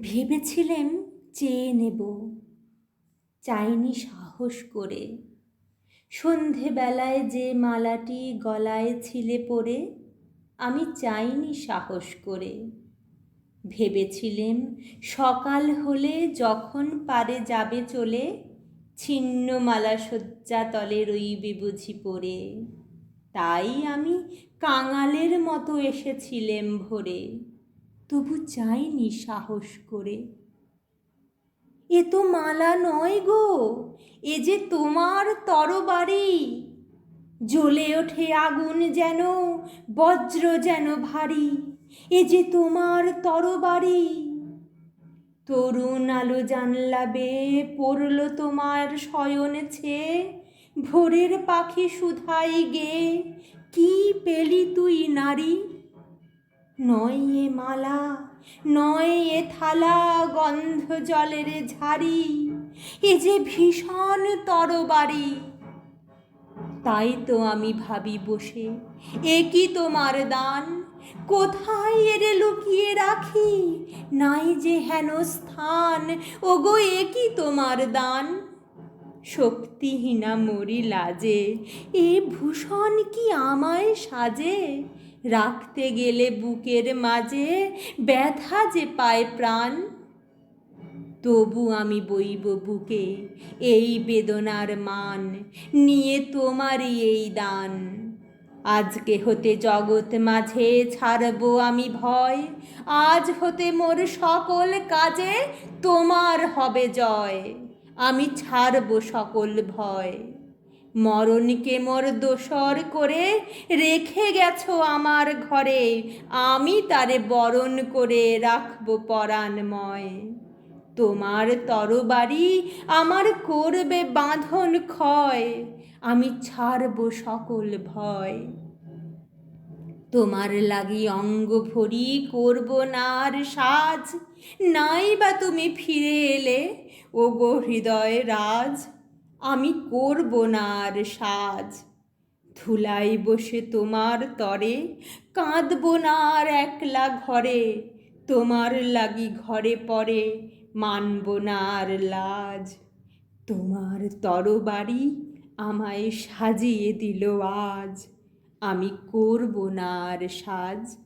ভেবেছিলেম চেয়ে নেব। চাইনি সাহস করে। সন্ধেবেলায় যে মালাটি গলায় ছিলে পড়ে আমি চাইনি সাহস করে। ভেবেছিলেম সকাল হলে যখন পারে যাবে চলে ছিন্ন মালা শয্যা তলে রইবে বুঝি পড়ে তাই আমি কাঙালের মতো এসেছিলেম ভোরে। তবু চাইনি সাহস করে। এ তো মালা নয় গো, এ যে তোমার তরবারি। জ্বলে ওঠে আগুন যেন, বজ্র যেন ভারী, এ যে তোমার তরবারি। তরুণ আলো জানলা বেয়ে পড়ল তোমার শয়ন ছে ভোরের পাখি সুধাই গে কি পেলি তুই নারী? নয় এ মালা নয় এ থালা, গন্ধ জলের ঝাড়ি, এ যে ভীষণ তরবারি। তাই তো আমি ভাবি বসে, এ কি তোমার দান? কোথায় এরে লুকিয়ে রাখি? নাই যে হেন স্থান, ওগো এ কি তোমার দান? শক্তিহীনা মরি লাজে এ ভূষণ কি আমায় সাজে? রাখতে গেলে বুকের মাঝে ব্যথা যে পায় প্রাণ। তবু আমি বইব বুকে এই বেদনার মান, নিয়ে তোমারই এই দান। আজকে হতে জগৎ মাঝে ছাড়ব আমি ভয়, আজ হতে মোর সকল কাজে তোমার হবে জয়। আমি ছাড়ব সকল ভয়। মরণকে মোর দোসর করে রেখে গেছো আমার ঘরে। আমি তারে বরণ করে রাখব পরাণময়। তোমার তরবারি আমার করবে বাঁধন ক্ষয়। আমি ছাড়ব সকল ভয়। তোমার লাগি অঙ্গ ভরি করব নার সাজ। নাই বা তুমি ফিরে এলে ও গো হৃদয় রাজ। আমি করব না আর সাজ। ধুলাই বসে তোমার তরে, কাঁদব না আর একলা ঘরে। তোমার লাগি ঘরে পরে, মানব না আর লাজ। তোমার তরবারি আমায় সাজিয়ে দিল আজ। আমি করব না আর সাজ।